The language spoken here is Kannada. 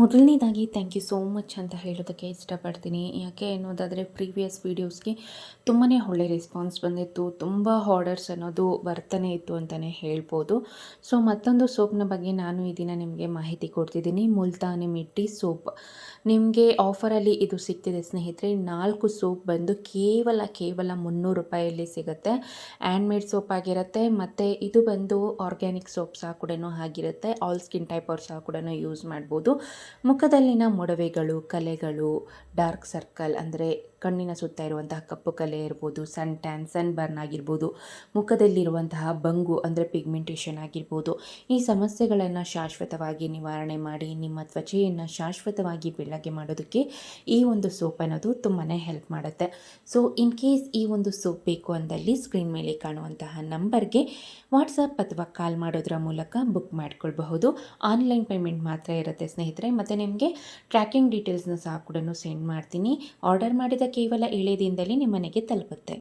ಮೊದಲನೇದಾಗಿ ಥ್ಯಾಂಕ್ ಯು ಸೋ ಮಚ್ ಅಂತ ಹೇಳೋದಕ್ಕೆ ಇಷ್ಟಪಡ್ತೀನಿ. ಯಾಕೆ ಅನ್ನೋದಾದರೆ ಪ್ರೀವಿಯಸ್ ವೀಡಿಯೋಸ್ಗೆ ತುಂಬಾ ಒಳ್ಳೆ ರೆಸ್ಪಾನ್ಸ್ ಬಂದಿತ್ತು. ತುಂಬ ಆರ್ಡರ್ಸ್ ಅನ್ನೋದು ಬರ್ತಾನೆ ಇತ್ತು ಅಂತಲೇ ಹೇಳ್ಬೋದು. ಸೊ ಮತ್ತೊಂದು ಸೋಪ್ನ ಬಗ್ಗೆ ನಾನು ಈ ದಿನ ನಿಮಗೆ ಮಾಹಿತಿ ಕೊಡ್ತಿದ್ದೀನಿ. ಮುಲ್ತಾನಿ ಮಿಟ್ಟಿ ಸೋಪ್ ನಿಮಗೆ ಆಫರಲ್ಲಿ ಇದು ಸಿಗ್ತಿದೆ ಸ್ನೇಹಿತರೆ, ನಾಲ್ಕು ಸೋಪ್ ಬಂದು ಕೇವಲ ಕೇವಲ ಮುನ್ನೂರು ರೂಪಾಯಲ್ಲಿ ಸಿಗುತ್ತೆ. ಮೇಡ್ ಸೋಪ್ ಆಗಿರುತ್ತೆ, ಮತ್ತು ಇದು ಬಂದು ಆರ್ಗ್ಯಾನಿಕ್ ಸೋಪ್ ಸಹ ಕೂಡ ಆಗಿರುತ್ತೆ. ಆಲ್ ಸ್ಕಿನ್ ಟೈಪ್ ಅವ್ರು ಸಹ ಕೂಡ ಯೂಸ್ ಮಾಡ್ಬೋದು. ಮುಖದಲ್ಲಿನ ಮೊಡವೆಗಳು, ಕಲೆಗಳು ಡಾರ್ಕ್ ಸರ್ಕಲ್ ಅಂದರೆ ಕಣ್ಣಿನ ಸುತ್ತ ಇರುವಂತಹ ಕಪ್ಪು ಕಲೆ ಇರ್ಬೋದು ಸನ್ ಟ್ಯಾನ್ ಸನ್ ಬರ್ನ್ ಆಗಿರ್ಬೋದು, ಮುಖದಲ್ಲಿರುವಂತಹ ಬಂಗು ಅಂದರೆ ಪಿಗ್ಮೆಂಟೇಷನ್ ಆಗಿರ್ಬೋದು. ಈ ಸಮಸ್ಯೆಗಳನ್ನು ಶಾಶ್ವತವಾಗಿ ನಿವಾರಣೆ ಮಾಡಿ, ನಿಮ್ಮ ತ್ವಚೆಯನ್ನು ಶಾಶ್ವತವಾಗಿ ಬೆಳ್ಳಗೆ ಮಾಡೋದಕ್ಕೆ ಈ ಒಂದು ಸೋಪ್ ಅನ್ನೋದು ತುಂಬಾ ಹೆಲ್ಪ್ ಮಾಡುತ್ತೆ. ಸೊ ಇನ್ ಕೇಸ್ ಈ ಒಂದು ಸೋಪ್ ಬೇಕು ಅಂದಲ್ಲಿ ಸ್ಕ್ರೀನ್ ಮೇಲೆ ಕಾಣುವಂತಹ ನಂಬರ್ಗೆ ವಾಟ್ಸಪ್ ಅಥವಾ ಕಾಲ್ ಮಾಡೋದ್ರ ಮೂಲಕ ಬುಕ್ ಮಾಡ್ಕೊಳ್ಬಹುದು. ಆನ್ಲೈನ್ ಪೇಮೆಂಟ್ ಮಾತ್ರ ಇರುತ್ತೆ ಸ್ನೇಹಿತರೆ. ಮತ್ತು ನಿಮಗೆ ಟ್ರ್ಯಾಕಿಂಗ್ ಡೀಟೇಲ್ಸ್ನ ಸಹ ಕೂಡ ಸೆಂಡ್ ಮಾಡ್ತೀನಿ. ಆರ್ಡರ್ ಮಾಡಿದ ಕೇವಲ ಏಳೇ ದಿನದಲ್ಲಿ ನಿಮ್ಮ ಮನೆಗೆ ತಲುಪುತ್ತೆ.